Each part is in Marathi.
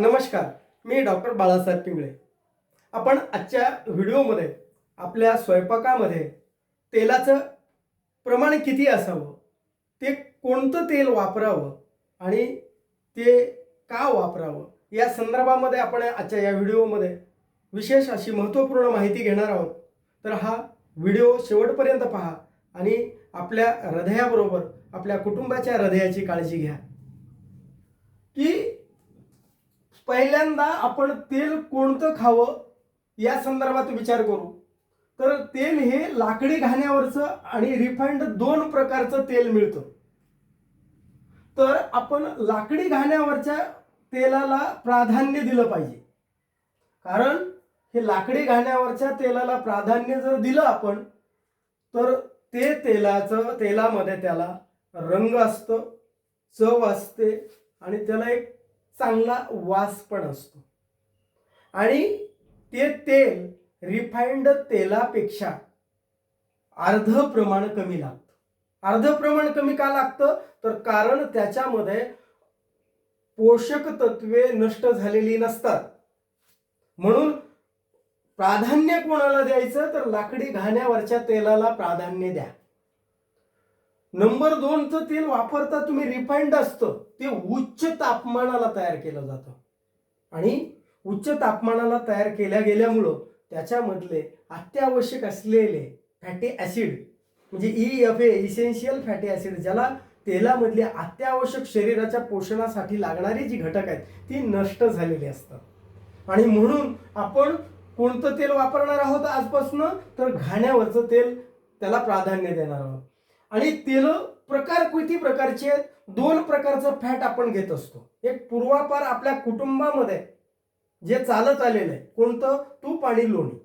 नमस्कार मी डॉक्टर बाळासाहेब पिंगळे. आपण आजच्या व्हिडिओमध्ये आपल्या स्वयंपाकामध्ये तेलाचं प्रमाण किती असावं? ते कोणतं तेल वापरावं? आणि ते का वापरावं? या संदर्भामध्ये आपण आजच्या या व्हिडिओमध्ये विशेष अशी महत्त्वपूर्ण माहिती घेणार आहोत. तर हा व्हिडिओ शेवटपर्यंत पहा आणि आपल्या हृदयाबरोबर आपल्या कुटुंबाच्या हृदयाची काळजी घ्या की पहिल्यांदा आपण तेल कोणतं खावं या संदर्भात विचार करू. तर तेल हे लाकडी घाण्यावरचं आणि रिफाईंड दोन प्रकारचं तेल मिळतं. तर आपण लाकडी घाण्यावरच्या तेलाला प्राधान्य दिलं पाहिजे. कारण हे लाकडी घाण्यावरच्या तेलाला प्राधान्य जर दिलं आपण तर ते तेलाचं तेलामध्ये त्याला रंग असतं चव असते आणि त्याला एक चांगला वास पण असतो. आणि ते तेल रिफाइंड तेलापेक्षा अर्ध प्रमाण कमी लागतं. अर्ध प्रमाण कमी का लागतं? तर कारण त्याच्यामध्ये पोषक तत्वे नष्ट झालेली नसतात. म्हणून प्राधान्य कोणाला द्यायचं? तर लाकडी घाण्यावरच्या तेलाला प्राधान्य द्या. नंबर दोनचं तेल वापरता तुम्ही रिफाइंड असतं. ते उच्च तापमानाला तयार केलं जातं. आणि उच्च तापमानाला तयार केल्या गेल्यामुळं त्याच्यामधले अत्यावश्यक असलेले फॅटी ॲसिड म्हणजे E F A essential fatty acid ज्याला तेलामधले अत्यावश्यक शरीराच्या पोषणासाठी लागणारी जी घटक आहेत ती नष्ट झालेली असतात. आणि म्हणून आपण कोणतं तेल वापरणार आहोत आजपासून? तर घाण्यावरचं तेल त्याला प्राधान्य देणार आहोत. आणि तेल प्रकार किती प्रकारचे आहेत? दोन प्रकारचं फॅट आपण घेत असतो. एक पूर्वापार आपल्या कुटुंबामध्ये जे चालत आलेलं आहे कोणतं? तूप आणि लोणी.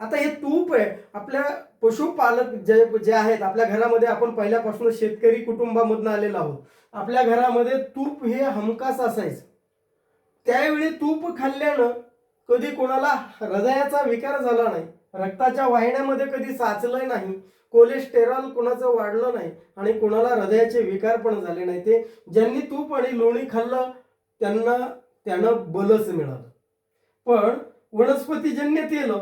आता हे तूप आहे आपल्या पशुपालक जे जे आहेत आपल्या घरामध्ये आपण पहिल्यापासून शेतकरी कुटुंबामधनं आलेलो आहोत. आपल्या घरामध्ये तूप हे हमखास असायचं. त्यावेळी तूप खाल्ल्यानं कधी कोणाला हृदयाचा विकार झाला नाही रक्ताच्या वाहिन्यामध्ये कधी साचलं नाही कोलेस्टेरॉल कोणाचं वाढलं नाही आणि कोणाला हृदयाचे विकार पण झाले नाही. ते ज्यांनी तूप आणि लोणी खाल्लं त्यांना त्यानं बलच मिळालं. पण वनस्पतीजन्य तेल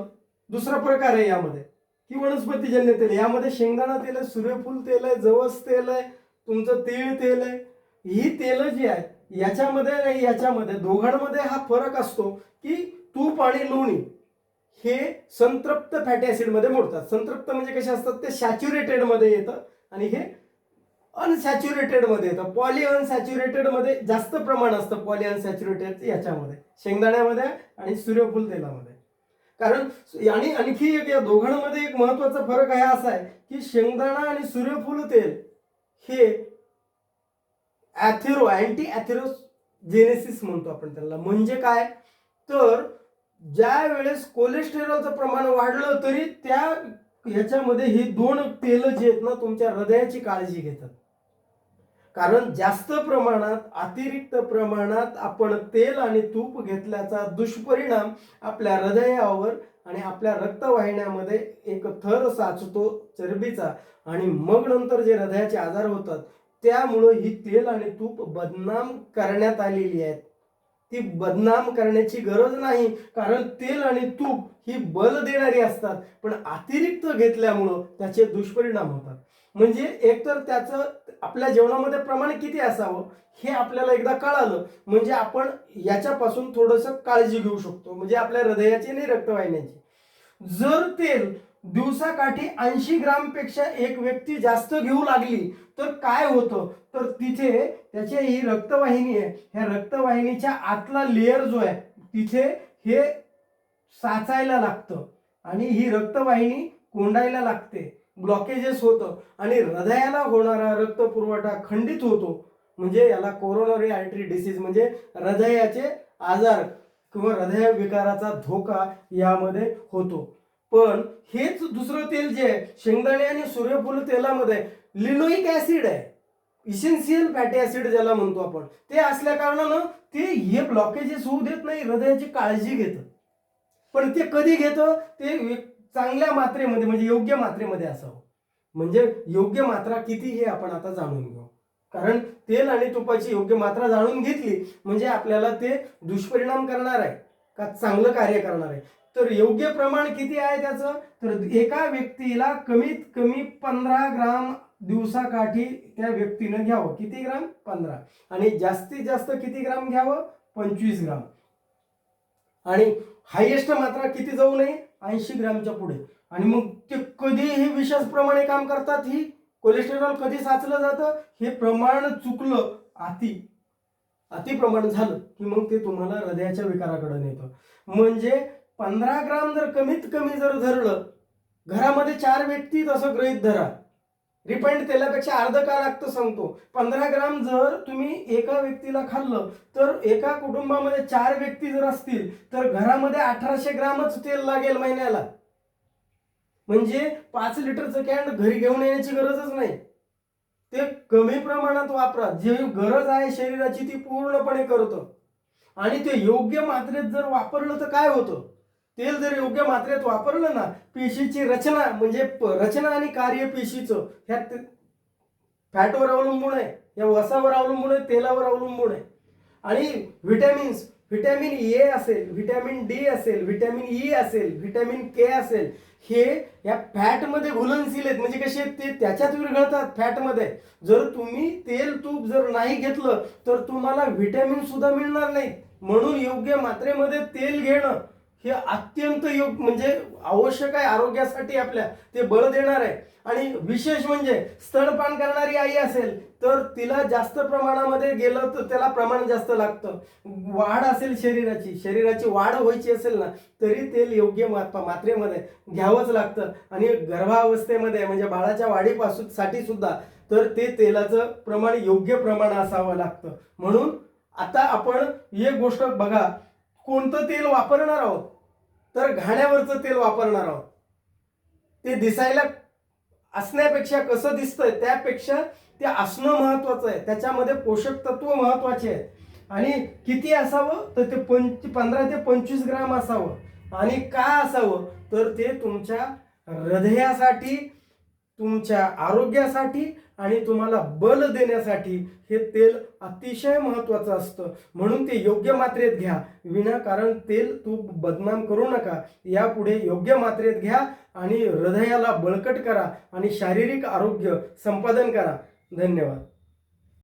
दुसरा प्रकार आहे यामध्ये. की वनस्पतीजन्य तेल यामध्ये शेंगदाणा तेल आहे सूर्यफूल तेल आहे जवस तेल आहे तुमचं तीळ तेल आहे. ही तेल जी आहे याच्यामध्ये आणि याच्यामध्ये दोघांमध्ये हा फरक असतो की तूप आणि लोणी हे संतृप्त फॅटी ॲसिडमध्ये मोडतात. संतृप्त म्हणजे कसे असतात? ते सॅच्युरेटेडमध्ये येतं आणि हे अनसॅच्युरेटेडमध्ये येतं. पॉली अनसॅच्युरेटेडमध्ये जास्त प्रमाण असतं पॉली अनसॅच्युरेटेड याच्यामध्ये. शेंगदाण्यामध्ये आणि सूर्यफूल तेलामध्ये कारण आणि आणखी एक या दोघांमध्ये एक महत्त्वाचा फरक आहे असा आहे की शेंगदाणा आणि सूर्यफूल तेल हे ॲथेरो अँटी जेनेसिस म्हणतो आपण त्याला. म्हणजे काय? तर ज्या वेळेस कोलेस्टेरॉलचं प्रमाण वाढलं तरी त्या ह्याच्यामध्ये ही दोन तेल जे आहेत ना तुमच्या हृदयाची काळजी घेतात. कारण जास्त प्रमाणात अतिरिक्त प्रमाणात आपण तेल आणि तूप घेतल्याचा दुष्परिणाम आपल्या हृदयावर आणि आपल्या रक्तवाहिन्यामध्ये एक थर साचतो चरबीचा आणि मग नंतर जे हृदयाचे आजार होतात त्यामुळं ही तेल आणि तूप बदनाम करण्यात आलेली आहेत. ती बदनाम करण्याची गरज नाही कारण तेल आणि तूप ही बल देणारी असतात. पण अतिरिक्त घेतल्यामुळं त्याचे दुष्परिणाम होतात. म्हणजे एकतर त्याचं आपल्या जेवणामध्ये प्रमाण किती असावं हे आपल्याला एकदा कळालं म्हणजे आपण याच्यापासून थोडंसं काळजी घेऊ शकतो. म्हणजे आपल्या हृदयाची आणि रक्तवाहिन्याची. जर तेल दिवसाकाठी ऐंशी ग्रामपेक्षा एक व्यक्ती जास्त घेऊ लागली तर काय होतं? तर तिथे त्याची ही रक्तवाहिनी आहे. ह्या रक्तवाहिनीच्या आतला लेअर जो आहे तिथे हे साचायला लागतं आणि ही रक्तवाहिनी कोंडायला लागते. ब्लॉकेजेस होतं आणि हृदयाला होणारा रक्त पुरवठा खंडित होतो. म्हणजे याला कोरोनरी आर्टरी डिसीज म्हणजे हृदयाचे आजार किंवा हृदय विकाराचा धोका यामध्ये होतो. पण हेच दुसरं तेल जे आहे शेंगदाणे आणि सूर्यफूल तेलामध्ये लिनोईक ऍसिड आहे. इसेन्शियल फॅटी ऍसिड ज्याला म्हणतो आपण ते असल्या कारणानं ते हे ब्लॉकेजेस होऊ देत नाही हृदयाची काळजी घेतं. पण ते कधी घेतं? ते चांगल्या मात्रेमध्ये म्हणजे योग्य मात्रेमध्ये असावं. म्हणजे योग्य मात्रा किती हे आपण आता जाणून घेऊ. कारण तेल आणि तुपाची योग्य मात्रा जाणून घेतली म्हणजे आपल्याला ते दुष्परिणाम करणार आहे का चांगलं कार्य करणार आहे. तर योग्य प्रमाण किती आहे त्याचं? तर एका व्यक्तीला कमीत कमी पंधरा ग्राम दिवसाकाठी त्या व्यक्तीनं घ्यावं. किती ग्राम? पंधरा. आणि जास्तीत जास्त किती ग्राम घ्यावं? पंचवीस ग्राम. आणि हायेस्ट मात्रा किती जाऊ नये? ऐंशी ग्रामच्या पुढे. आणि मग ते कधीही विशेष प्रमाणे काम करतात ही. कोलेस्टेरॉल कधी साचलं जातं? हे प्रमाण चुकलं अति अति प्रमाण झालं की मग ते तुम्हाला हृदयाच्या विकाराकडे नेतं. म्हणजे पंधरा ग्राम जर कमीत कमी जर धरलं घरामध्ये चार व्यक्ती तसं गृहित धरा. रिफाईंड तेलापेक्षा अर्ध का लागतं सांगतो. पंधरा ग्राम जर तुम्ही एका व्यक्तीला खाल्लं तर एका कुटुंबामध्ये चार व्यक्ती जर असतील तर घरामध्ये अठराशे ग्रामच तेल लागेल महिन्याला. म्हणजे पाच लिटरचं कॅन घरी घेऊन येण्याची गरजच नाही. ते कमी प्रमाणात वापरा. जी गरज आहे शरीराची ती पूर्णपणे करतं. आणि ते योग्य मात्रेत जर वापरलं तर काय होतं? तेल जर योग्य मात्रेत वापरलं ना पेशीची रचना म्हणजे रचना आणि कार्य पेशीचं ह्या फॅटवर अवलंबून आहे या वसावर अवलंबून आहे तेलावर अवलंबून आहे. आणि व्हिटॅमिन्स व्हिटॅमिन ए असेल व्हिटॅमिन डी असेल व्हिटॅमिन ई असेल व्हिटॅमिन के असेल हे या फॅटमध्ये घुलनशील आहेत. म्हणजे कसे ते त्याच्यात विरघळतात फॅटमध्ये. जर तुम्ही तेल तूप जर नाही घेतलं तर तुम्हाला व्हिटॅमिन सुद्धा मिळणार नाही म्हणून योग्य मात्रेमध्ये तेल घेणं हे अत्यंत योग म्हणजे आवश्यक आहे आरोग्यासाठी आपल्या ते बळ देणार आहे. आणि विशेष म्हणजे स्तनपान करणारी आई असेल तर तिला जास्त प्रमाणामध्ये गेलं तर त्याला प्रमाण जास्त लागतं. वाढ असेल शरीराची शरीराची वाढ व्हायची असेल ना तरी तेल योग्य मात्रेमध्ये घ्यावंच लागतं. आणि गर्भावस्थेमध्ये म्हणजे बाळाच्या वाढीपासून साठी सुद्धा तर ते तेलाचं प्रमाण योग्य प्रमाण असावं लागतं. म्हणून आता आपण एक गोष्ट बघा कोणतं तेल वापरणार आहोत? तर घाण्यावरचं तेल वापरणार आहोत. ते दिसायला असण्यापेक्षा कसं दिसतंय त्यापेक्षा ते असणं महत्वाचं आहे. त्याच्यामध्ये पोषक तत्व महत्त्वाचे आहेत. आणि किती असावं? तर ते पंच पंधरा ते पंचवीस ग्राम असावं. आणि का असावं? तर ते तुमच्या हृदयासाठी तुमच्या आरोग्यासाठी आणि तुम्हाला बल देण्यासाठी हे तेल अतिशय महत्त्वाचं असतं. म्हणून ते योग्य मात्रेत घ्या. विनाकारण तेल तूप बदनाम करू नका. यापुढे योग्य मात्रेत घ्या आणि हृदयाला बळकट करा आणि शारीरिक आरोग्य संपादन करा. धन्यवाद.